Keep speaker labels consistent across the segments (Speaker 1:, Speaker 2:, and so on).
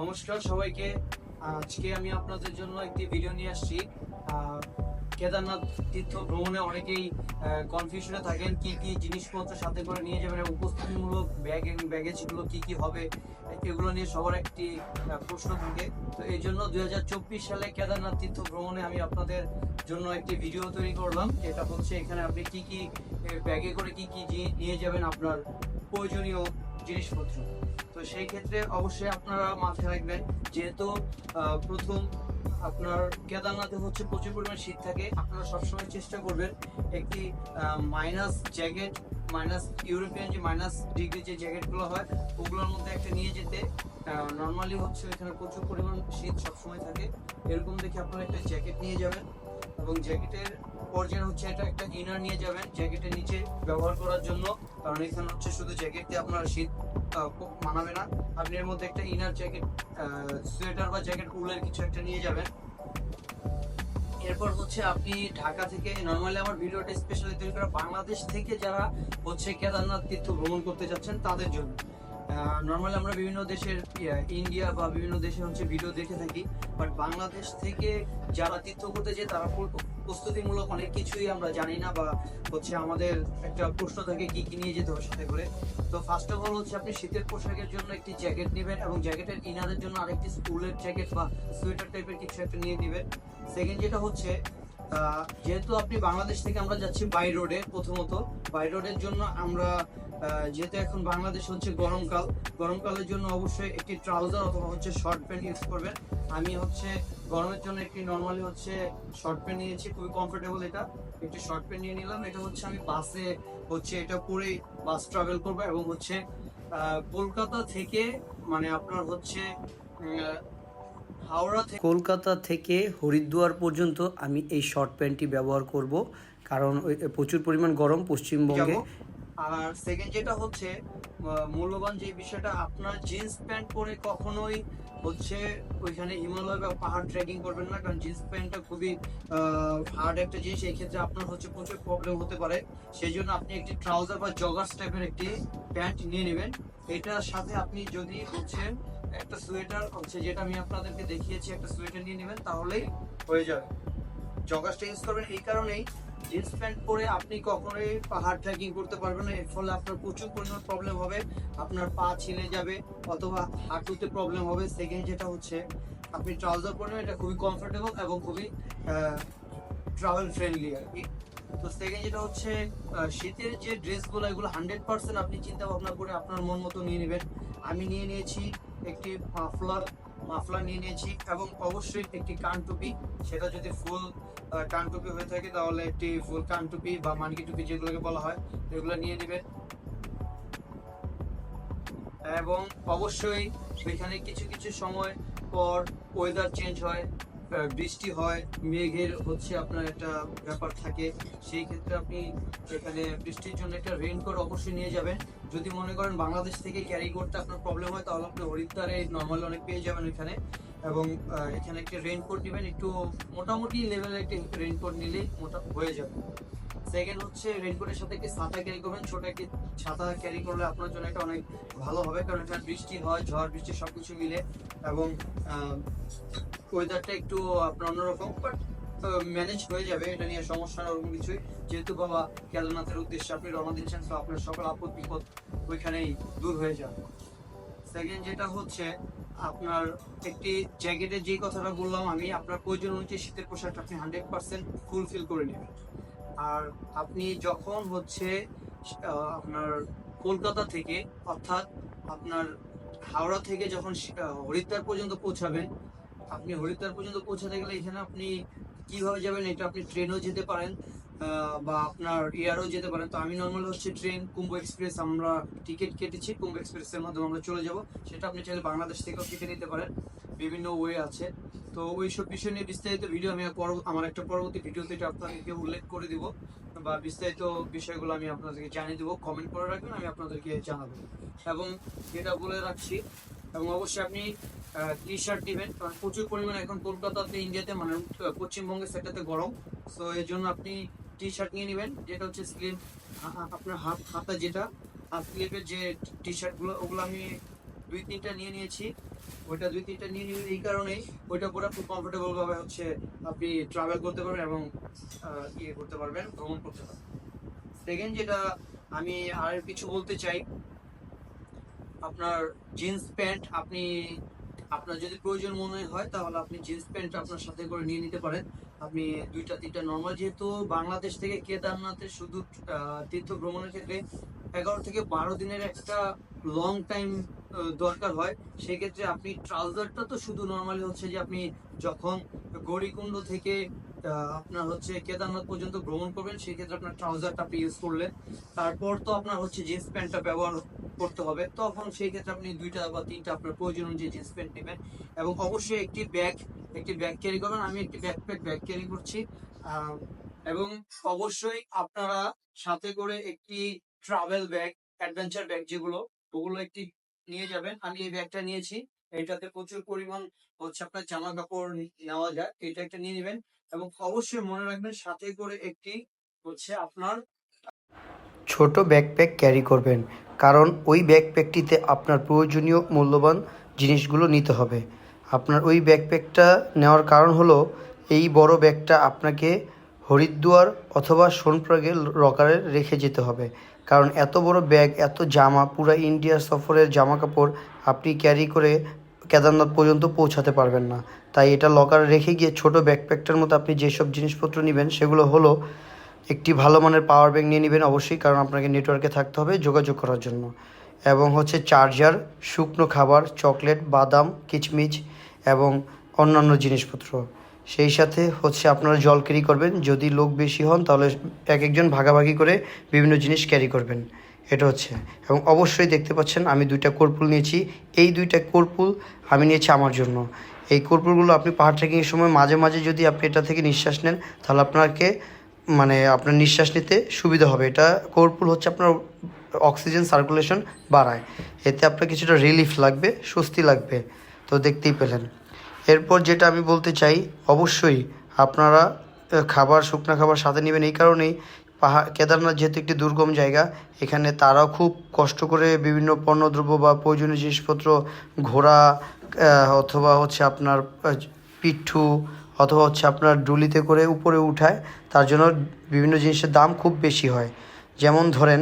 Speaker 1: নমস্কার সবাইকে। আজকে আমি আপনাদের জন্য একটি ভিডিও নিয়ে আসছি। কেদারনাথ তীর্থ ভ্রমণে অনেকেই কনফিউশনে থাকেন কি কি জিনিসপত্র সাথে করে নিয়ে যাবেন উপস্থিতিমূলক ব্যাগ ব্যাগেজগুলো কি কি হবে, এগুলো নিয়ে সবার একটি প্রশ্ন থাকে। তো এই জন্য দু হাজার চব্বিশ সালে কেদারনাথ তীর্থ ভ্রমণে আমি আপনাদের জন্য একটি ভিডিও তৈরি করলাম। যেটা হচ্ছে এখানে আপনি কি কি ব্যাগে করে কি কি নিয়ে যাবেন আপনার প্রয়োজনীয় জিনিসপত্র। তো সেই ক্ষেত্রে অবশ্যই আপনারা মাথায় রাখবেন, যেহেতু প্রথম আপনার কেদারনাথে হচ্ছে প্রচুর পরিমাণ শীত থাকে, আপনারা সবসময় চেষ্টা করবেন একটি মাইনাস জ্যাকেট মাইনাস ইউরোপিয়ান যে মাইনাস ডিগ্রি যে জ্যাকেটগুলো হয়, ওগুলোর মধ্যে একটা নিয়ে যেতে। নর্মালি হচ্ছে এখানে প্রচুর পরিমাণ শীত সবসময় থাকে। এরকম দেখে আপনারা একটা জ্যাকেট নিয়ে যাবেন এবং জ্যাকেটের হচ্ছে এটা একটা ইনার নিয়ে যাবেন জ্যাকেটের নিচে ব্যবহার করার জন্য। কারণ এখানে হচ্ছে শুধু জ্যাকেট আপনার শীত মানাবে না। আপনি এর মধ্যে একটা ইনার জ্যাকেট সোয়েটার বা জ্যাকেট উলের কিছু একটা নিয়ে যাবেন। এরপর হচ্ছে আপনি ঢাকা থেকে নর্মালি আমার ভিডিওটা স্পেশালি তৈরি করা বাংলাদেশ থেকে যারা হচ্ছে কেদারনাথ তীর্থ ভ্রমণ করতে যাচ্ছেন, তাদের জন্য। নর্মালি আমরা বিভিন্ন দেশের ইন্ডিয়া বা বিভিন্ন দেশে হচ্ছে ভিডিও দেখে থাকি বাট বাংলাদেশ থেকে যারা তীর্থ করতে যায়, তারা প্রস্তুতিমূলক অনেক কিছুই আমরা জানি না বা হচ্ছে আমাদের একটা প্রশ্ন থাকে, কি কি নিয়ে যেতে হবে সাথে করে। তো ফার্স্ট অফ অল হচ্ছে আপনি শীতের পোশাকের জন্য একটি জ্যাকেট নেবেন এবং জ্যাকেটের ইনারের জন্য আরেকটি স্কুলের জ্যাকেট বা সোয়েটার টাইপের কিছু একটা নিয়ে নেবেন। সেকেন্ড যেটা হচ্ছে যেহেতু আপনি বাংলাদেশ থেকে আমরা যাচ্ছি বাই রোডে প্রথমত। বাই রোডের জন্য আমরা যেহেতু এখন বাংলাদেশ হচ্ছে গরমকাল, গরমকালের জন্য অবশ্যই একটি ট্রাউজার অথবা হচ্ছে শর্ট প্যান্ট ইউজ করবেন। আমি হচ্ছে গরমের জন্য একটি নর্মালি হচ্ছে শর্ট প্যান্ট নিয়েছি, খুবই কমফোর্টেবল এটা। একটি শর্ট প্যান্ট নিয়ে নিলাম। এটা হচ্ছে আমি বাসে হচ্ছে এটা পরে বাস ট্রাভেল করব এবং হচ্ছে কলকাতা থেকে মানে আপনার হচ্ছে হাওড়া
Speaker 2: কলকাতা থেকে হরিদ্বার পর্যন্ত আমি এই শর্ট প্যান্টটি ব্যবহার করব। কারণ প্রচুর পরিমাণ গরম পশ্চিমবঙ্গে।
Speaker 1: আর সেকেন্ড যেটা হচ্ছে মূল্যবান যে বিষয়টা, আপনার জিন্স প্যান্ট পরে কখনোই হচ্ছে ওইখানে হিমালয় বা পাহাড় ট্রেকিং করবেন না, কারণ জিন্স প্যান্টটা খুবই হার্ড একটা জিনিস। এই ক্ষেত্রে আপনার হচ্ছে প্রচুর প্রবলেম হতে পারে। সেই জন্য আপনি একটি ট্রাউজার বা জগার্স টাইপের একটি প্যান্ট নিয়ে নেবেন। এটার সাথে আপনি যদি হচ্ছে একটা সোয়েটার হচ্ছে, যেটা আমি আপনাদেরকে দেখিয়েছি, একটা সোয়েটার নিয়ে নেবেন, তাহলেই হয়ে যাবে। জগাসটা ইউজ করবেন এই কারণেই, জিন্স প্যান্ট পরে আপনি কখনোই পাহাড় ট্রেকিং করতে পারবেন না, এর ফলে আপনার প্রচুর পরিমাণ প্রবলেম হবে, আপনার পা ছিলে যাবে, অথবা হাঁটুতে প্রবলেম হবে। সেকেন্ড যেটা হচ্ছে, আপনি ট্রাউজার পরবেন এটা খুবই কমফোর্টেবল এবং খুবই ট্রাভেল ফ্রেন্ডলি আর কি। তো সেকেন্ড যেটা হচ্ছে শীতের যে ড্রেসগুলো এগুলো হান্ড্রেড পার্সেন্ট আপনি চিন্তা ভাবনা করে আপনার মন মতো নিয়ে নেবেন। আমি নিয়ে নিয়েছি একটি মাফলার মাফলার নিয়ে নিয়েছি এবং অবশ্যই একটি কান টুপি। সেটা যদি ফুল কান টুপি হয়ে থাকে তাহলে একটি ফুল কান টুপি বা মানকি টুপি যেগুলোকে বলা হয়, সেগুলো নিয়ে নেবেন। এবং অবশ্যই সেখানে কিছু কিছু সময় পর ওয়েদার চেঞ্জ হয়। বৃষ্টি হয়, মেঘের হচ্ছে আপনার একটা ব্যাপার থাকে। সেই ক্ষেত্রে আপনি এখানে বৃষ্টির জন্য একটা রেনকোট অবশ্যই নিয়ে যাবেন। যদি মনে করেন বাংলাদেশ থেকে ক্যারি করতে আপনার প্রবলেম হয়, তাহলে আপনি হরিদ্বারে নর্মাল অনেক পেয়ে যাবেন এখানে এবং এখানে একটা রেনকোট নেবেন, একটু মোটামুটি লেভেলের একটা রেনকোট নিলেই মোটা হয়ে যাবে। সেকেন্ড হচ্ছে রেইনকোটের সাথে একটি ছাতা ক্যারি করবেন, ছোট একটি ছাতা ক্যারি করলে আপনার জন্য এটা অনেক ভালো হবে, কারণ এখানে বৃষ্টি হয়, ঝড়, বৃষ্টি সবকিছু মিলে এবং ওয়েদারটা একটু আপনার অন্যরকম বাট ম্যানেজ হয়ে যাবে, এটা নিয়ে সমস্যা ওরকম কিছুই। যেহেতু বাবা কেদারনাথের উদ্দেশ্যে আপনি রওনা দিচ্ছেন তো আপনার সকল আপদ বিপদ ওইখানেই দূর হয়ে যাবে। সেকেন্ড যেটা হচ্ছে, আপনার একটি জ্যাকেটের যে কথাটা বললাম আমি, আপনার প্রয়োজন অনুযায়ী শীতের পোশাকটা আপনি হান্ড্রেড পার্সেন্ট ফুলফিল করে নেবেন। আর আপনি যখন হচ্ছে আপনার কলকাতা থেকে, অর্থাৎ আপনার হাওড়া থেকে যখন হরিদ্বার পর্যন্ত পৌঁছাবেন, আপনি হরিদ্বার পর্যন্ত পৌঁছাতে গেলে এখানে আপনি কীভাবে যাবেন? এটা আপনি ট্রেনও যেতে পারেন বা আপনার এয়ারও যেতে পারেন। তো আমি নর্মাল হচ্ছে ট্রেন, কুম্ভ এক্সপ্রেস, আমরা টিকিট কেটেছি, কুম্ভ এক্সপ্রেসের মাধ্যমে আমরা চলে যাব। সেটা আপনি চাইলে বাংলাদেশ থেকেও কেটে নিতে পারেন। বিভিন্ন ওয়ে আছে। তো ওই সব বিষয় নিয়ে বিস্তারিত ভিডিও আমি আমার একটা পরবর্তী ভিডিওতে এটা আপনাদেরকে উল্লেখ করে দিব বা বিস্তারিত বিষয়গুলো আমি আপনাদেরকে জানিয়ে দেবো। কমেন্ট করে রাখবেন, আমি আপনাদেরকে জানাব। এবং যেটা বলে রাখছি, এবং অবশ্যই আপনি টি শার্ট নেবেন কারণ প্রচুর পরিমাণে এখন কলকাতাতে ইন্ডিয়াতে মানে পশ্চিমবঙ্গের সেটাতে গরম। সো এর জন্য আপনি টি শার্ট নিয়ে নেবেন, যেটা হচ্ছে স্লিম আপনার হাত হাতা যেটা, হাত স্লিপের যে টি শার্টগুলো ওগুলো আমি দুই তিনটা নিয়ে নিয়েছি। ওইটা দুই তিনটা নিয়ে নিয়ে এই কারণেই ওইটা পুরো খুব কমফোর্টেবল ভাবে হচ্ছে আপনি ট্রাভেল করতে পারবেন এবং ইয়ে করতে পারবেন, ভ্রমণ করতে পারবেন। সেকেন্ড যেটা আমি আর কিছু বলতে চাই, আপনার জিন্স প্যান্ট আপনি, আপনার যদি প্রয়োজন মনে হয় তাহলে আপনি জিন্স প্যান্ট আপনার সাথে করে নিয়ে নিতে পারেন। আপনি দুইটা তিনটা নর্মাল যেহেতু বাংলাদেশ থেকে কেদারনাথে শুধু তীর্থ ভ্রমণের ক্ষেত্রে এগারো থেকে বারো দিনের একটা লং টাইম দরকার হয়, সেক্ষেত্রে আপনি ট্রাউজারটা তো শুধু নর্মালি হচ্ছে যে আপনি যখন গৌরীকুণ্ড থেকে আপনার হচ্ছে কেদারনাথ পর্যন্ত ভ্রমণ করবেন, সেক্ষেত্রে আপনার ট্রাউজারটা আপনি ইউজ করলেন। তারপর তো আপনার হচ্ছে জিন্স প্যান্টটা ব্যবহার করতে হবে। তখন সেই ক্ষেত্রে আপনি দুইটা বা তিনটা আপনার প্রয়োজন অনুযায়ী জিন্স প্যান্ট নেবেন এবং অবশ্যই একটি ব্যাগ একটি ব্যাগ ক্যারি করবেন। আমি একটি ব্যাগ ব্যাকপ্যাক ব্যাগ ক্যারি করছি এবং অবশ্যই আপনারা সাথে করে একটি ট্রাভেল ব্যাগ অ্যাডভেঞ্চার ব্যাগ যেগুলো ওগুলো একটি নিয়ে যাবেন। আমি এই ব্যাগটা নিয়েছি। এটাতে প্রচুর পরিমাণ হচ্ছে আপনার জামা কাপড় নেওয়া যায়। এটা একটা নিয়ে নেবেন এবং অবশ্যই মনে রাখবেন সাথে করে একটি হচ্ছে আপনার
Speaker 2: ছোট ব্যাকপ্যাক ক্যারি করবেন। কারণ ওই ব্যাকপ্যাকটিতে আপনার প্রয়োজনীয় মূল্যবান জিনিসগুলো নিতে হবে। আপনার ওই ব্যাকপ্যাকটা নেওয়ার কারণ হলো, এই বড় ব্যাগটা আপনাকে হরিদ্বার অথবা সোনপ্রগে রকারে রেখে যেতে হবে। কারণ এত বড় ব্যাগ, এত জামা, পুরো ইন্ডিয়া সফরের জামা কাপড় আপনি ক্যারি করে কেদারনাথ পর্যন্ত পৌঁছাতে পারবেন না। তাই এটা লকারে রেখে গিয়ে ছোট ব্যাকপ্যাকটার মতো আপনি যেসব জিনিসপত্র নেবেন, সেগুলো হলো একটি ভালো মানের পাওয়ার ব্যাংক নিয়ে নেবেন অবশ্যই, কারণ আপনাকে নেটওয়ার্কে থাকতে হবে যোগাযোগ করার জন্য। এবং হচ্ছে চার্জার শুকনো খাবার চকলেট বাদাম, কিচমিচ এবং অন্যান্য জিনিসপত্র। সেই সাথে হচ্ছে আপনারা জল ক্যারি করবেন। যদি লোক বেশি হন, তাহলে এক একজন ভাগাভাগি করে বিভিন্ন জিনিস ক্যারি করবেন। এটা হচ্ছে। এবং অবশ্যই দেখতে পাচ্ছেন, আমি দুইটা কর্পুল নিয়েছি। এই দুইটা কর্পুল আমি নিয়েছি আমার জন্য। এই কর্পুলগুলো আপনি পাহাড় ট্রেকিংয়ের সময় মাঝে মাঝে যদি আপনি এটা থেকে নিঃশ্বাস নেন, তাহলে আপনাকে মানে আপনার নিঃশ্বাস নিতে সুবিধা হবে। এটা কর্পুল হচ্ছে আপনার অক্সিজেন সার্কুলেশন বাড়ায়। এতে আপনার কিছুটা রিলিফ লাগবে, স্বস্তি লাগবে। তো দেখতেই পেলেন। এরপর যেটা আমি বলতে চাই, অবশ্যই আপনারা খাবার, শুকনো খাবার সাথে নেবেন। এই কারণেই পাহাড় কেদারনাথ যেহেতু একটি দুর্গম জায়গা, এখানে তারাও খুব কষ্ট করে বিভিন্ন পণ্যদ্রব্য বা প্রয়োজনীয় জিনিসপত্র, ঘোড়া অথবা হচ্ছে আপনার পিঠু, অথবা হচ্ছে আপনার ডুলিতে করে উপরে উঠায়, তার জন্য বিভিন্ন জিনিসের দাম খুব বেশি হয়। যেমন ধরেন,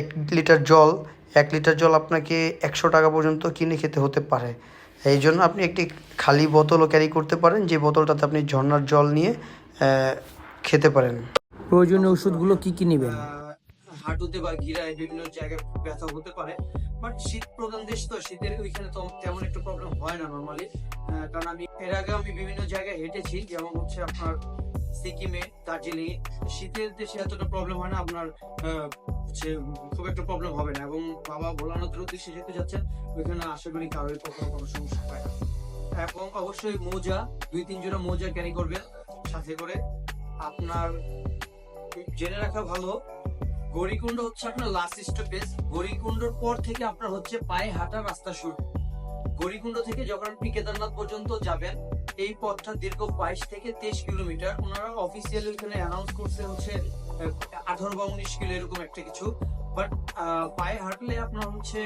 Speaker 2: এক লিটার জল, এক লিটার জল আপনাকে একশো টাকা পর্যন্ত কিনে খেতে হতে পারে। এই জন্য আপনি একটি খালি বোতলও ক্যারি করতে পারেন যে বোতলটাতে আপনি ঝর্নার জল নিয়ে খেতে পারেন। প্রয়োজনীয় ওষুধগুলো কি কি নেবেন?
Speaker 1: হাঁটুতে বা গিরায় বিভিন্ন জায়গায় ব্যথা হতে পারে বাট শীত প্রধান দেশ তো শীতের ওইখানে তো তেমন একটু প্রবলেম হয় না নর্মালি কারণ আমি এর আগে আমি বিভিন্ন জায়গায় হেঁটেছি যেমন হচ্ছে আপনার সিকিমে, দার্জিলিং, শীতের দেশে এতটা প্রবলেম হয় না, আপনার হচ্ছে, খুব একটা প্রবলেম হবে না। এবং বাবা ভোলানাথের উদ্দেশ্যে যেতে যাচ্ছেন ওইখানে আশা করি কারোর কখনো কোনো সমস্যা হয় না। এবং অবশ্যই মোজা, দুই, তিন জোড়া মোজা ক্যারি করবেন, সাথে করে আপনার জেনে রাখা ভালো গৌরীকুণ্ড হচ্ছে আপনার লাস্ট স্টপেজ গৌরীকুণ্ডর পর থেকে আপনার হচ্ছে পায়ে হাঁটার রাস্তা শুরু। গৌরীকুণ্ড থেকে যখন আপনি কেদারনাথ পর্যন্ত যাবেন এই পথটা দীর্ঘ বাইশ থেকে তেইশ কিলোমিটার। ওনারা অফিসিয়ালি ওখানে অ্যানাউন্স করছে হচ্ছে আঠারো বা উনিশ কিলো এরকম একটা কিছু। বাট পায়ে হাঁটলে আপনার হচ্ছে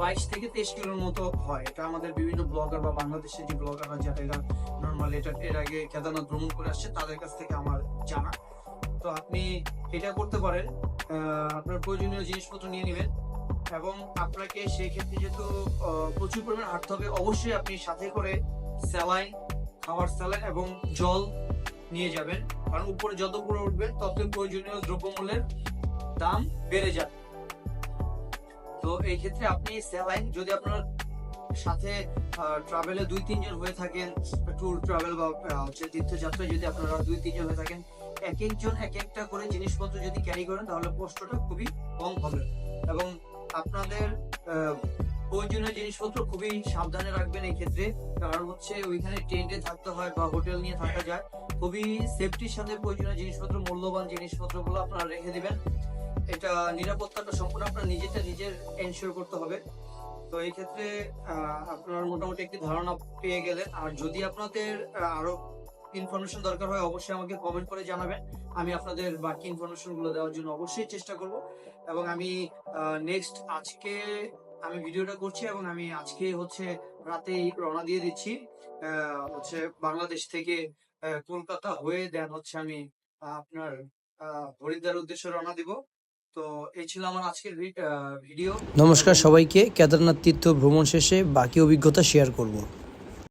Speaker 1: বাইশ থেকে তেইশ কিলোর মতো হয়। এটা আমাদের বিভিন্ন ব্লগার বা বাংলাদেশের যে ব্লগাররা যারা নর্মালি এটা, এর আগে কেদারনাথ ভ্রমণ করে আসছে, তাদের কাছ থেকে আমার জানা। তো আপনি এটা করতে পারেন। আপনার প্রয়োজনীয় জিনিসপত্র নিয়ে নেবেন। এবং আপনাকে সেই ক্ষেত্রে যেহেতু প্রচুর পরিমাণে হাঁটতে হবে, অবশ্যই আপনি সাথে করে স্যালাইন খাবার স্যালাইন এবং জল নিয়ে যাবেন। কারণ উপরে যত উপরে উঠবেন তত প্রয়োজনীয় দ্রব্যমূল্যের দাম বেড়ে যাবে। তো এই ক্ষেত্রে আপনি স্যালাইন যদি আপনার সাথে ট্রাভেলে দুই তিনজন হয়ে থাকেন ট্যুর ট্রাভেল বা হচ্ছে তীর্থযাত্রায় যদি আপনারা দুই তিনজন হয়ে থাকেন, এক একজন এক একটা করে জিনিসপত্র যদি ক্যারি করেন, তাহলে কষ্টটা খুবই কম হবে। এবং আপনাদের প্রয়োজনীয় জিনিসপত্র খুবই সাবধানে রাখবেন এই ক্ষেত্রে। কারণ হচ্ছে ওইখানে টেন্টে থাকতে হয় বা হোটেল নিয়ে থাকা যায়। খুবই সেফটির সাথে প্রয়োজনীয় জিনিসপত্র, মূল্যবান জিনিসপত্রগুলো আপনারা রেখে দিবেন। এটা নিরাপত্তাটা সম্পূর্ণ আপনার নিজেরটা নিজের এনশিওর করতে হবে। তো এই ক্ষেত্রে আপনার মোটামুটি একটি ধারণা পেয়ে গেলেন। আর যদি আপনাদের আরও ইনফরমেশন দরকার হয়, অবশ্যই আমাকে কমেন্ট করে জানাবেন। আমি আপনাদের বাকি ইনফরমেশনগুলো দেওয়ার জন্য অবশ্যই চেষ্টা করব। এবং আমি নেক্সট আজকে আমি ভিডিওটা করছি এবং আমি আজকে হচ্ছে রাতেই রওনা দিয়ে দিচ্ছি। হচ্ছে বাংলাদেশ থেকে কলকাতা হয়ে দেন হচ্ছে আমি আপনার হরিদ্বার উদ্দেশ্যে রওনা দিব। তো এই ছিল আমার আজকের ভিডিও।
Speaker 2: নমস্কার সবাইকে। কেদারনাথ তীর্থ ভ্রমণ শেষে বাকি অভিজ্ঞতা শেয়ার করব।